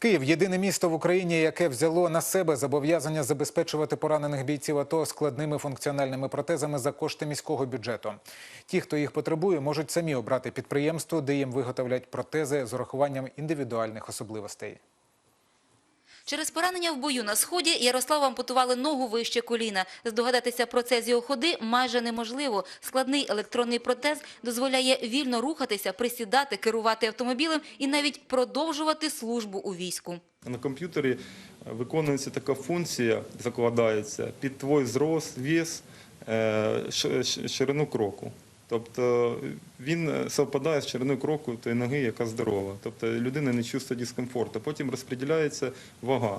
Київ єдине місто в Україні, яке взяло на себе зобов'язання забезпечувати поранених бійців АТО складними функціональними протезами за кошти міського бюджету. Ті, хто їх потребує, можуть самі обрати підприємство, де їм виготовлять протези з урахуванням індивідуальних особливостей. Через поранення в бою на сході Ярославу ампутували ногу вище коліна. Здогадатися процес його ходи майже неможливо. Складний електронний протез дозволяє вільно рухатися, присідати, керувати автомобілем і навіть продовжувати службу у війську. На комп'ютері виконується така функція, закладається під твій зрост, вес, е, ширину кроку. Тобто він совпадає з шириною кроку тої ноги, яка здорова. Тобто людина не чувствує дискомфорту. Потім розподіляється вага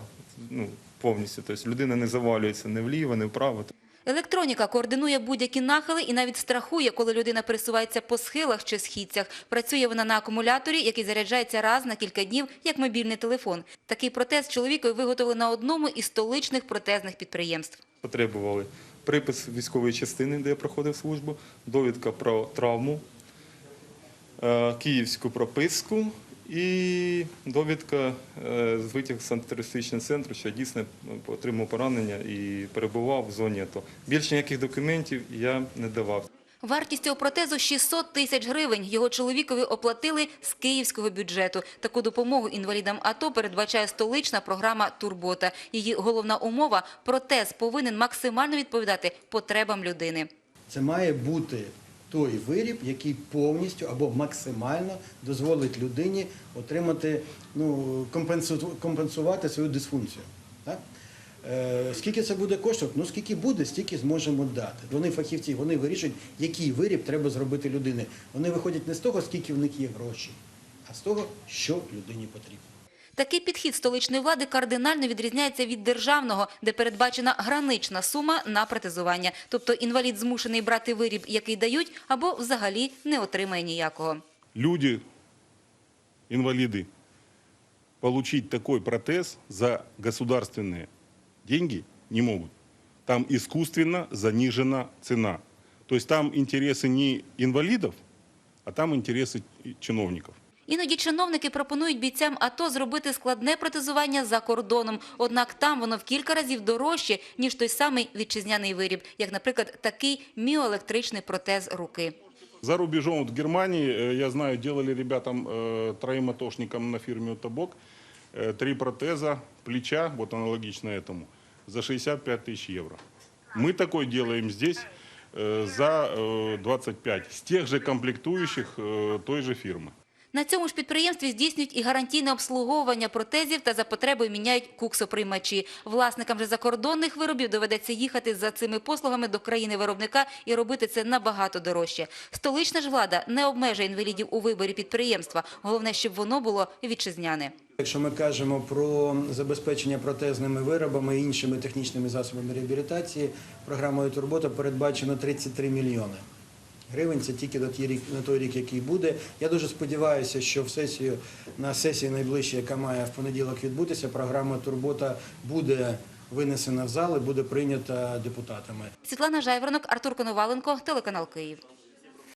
ну, повністю. Тобто людина не завалюється ні вліво, ні вправо. Електроніка координує будь-які нахили і навіть страхує, коли людина пересувається по схилах чи східцях. Працює вона на акумуляторі, який заряджається раз на кілька днів, як мобільний телефон. Такий протез чоловікові виготовили на одному із столичних протезних підприємств. Потребували припис військової частини, де я проходив службу, довідка про травму, е, київську прописку і довідка е, з витяг з антитерористичного центру, що я дійсно отримав поранення і перебував в зоні АТО. Більше ніяких документів я не давав. Вартість цього протезу 600 тисяч гривень. Його чоловікові оплатили з київського бюджету. Таку допомогу інвалідам АТО передбачає столична програма «Турбота». Її головна умова – протез повинен максимально відповідати потребам людини. Це має бути той виріб, який повністю або максимально дозволить людині отримати, ну, компенсу- компенсувати свою дисфункцію. Так? Е, скільки це буде коштувати? Ну скільки буде, стільки зможемо дати. Вони фахівці, вони вирішують, який виріб треба зробити людини. Вони виходять не з того, скільки в них є грошей, а з того, що людині потрібно. Такий підхід столичної влади кардинально відрізняється від державного, де передбачена гранична сума на протезування. Тобто інвалід змушений брати виріб, який дають, або взагалі не отримає ніякого. люди, инвалиды, получить такой протез за государственные деньги не могут. Там искусственно занижена цена. То есть там интересы не инвалидов, а там интересы чиновников. Іноді чиновники пропонують бійцям АТО зробити складне протезування за кордоном. Однак там воно в кілька разів дорожче, ніж той самий вітчизняний виріб, як, наприклад, такий міоелектричний протез руки. За рубежом, вот в Германии, э, я знаю, делали ребятам, э, троим атошникам на фирме «Табок», э, три протеза плеча, вот аналогично этому, за 65 тысяч евро. Мы такой делаем здесь э, за э, 25, с тех же комплектующих э, той же фирмы. На цьому ж підприємстві здійснюють і гарантійне обслуговування протезів та за потребою міняють куксоприймачі. Власникам же закордонних виробів доведеться їхати за цими послугами до країни-виробника і робити це набагато дорожче. Столична ж влада не обмежує інвалідів у виборі підприємства. Головне, щоб воно було вітчизняне. Якщо ми кажемо про забезпечення протезними виробами і іншими технічними засобами реабілітації, програмою Турбота передбачено 33 мільйони гривень. Це тільки на той рік, на той рік, який буде. Я дуже сподіваюся, що в сесію на сесії найближчій, яка має в понеділок відбутися, програма Турбота буде винесена в зал і буде прийнята депутатами. Світлана Жайворонок, Артур Коноваленко, телеканал Київ.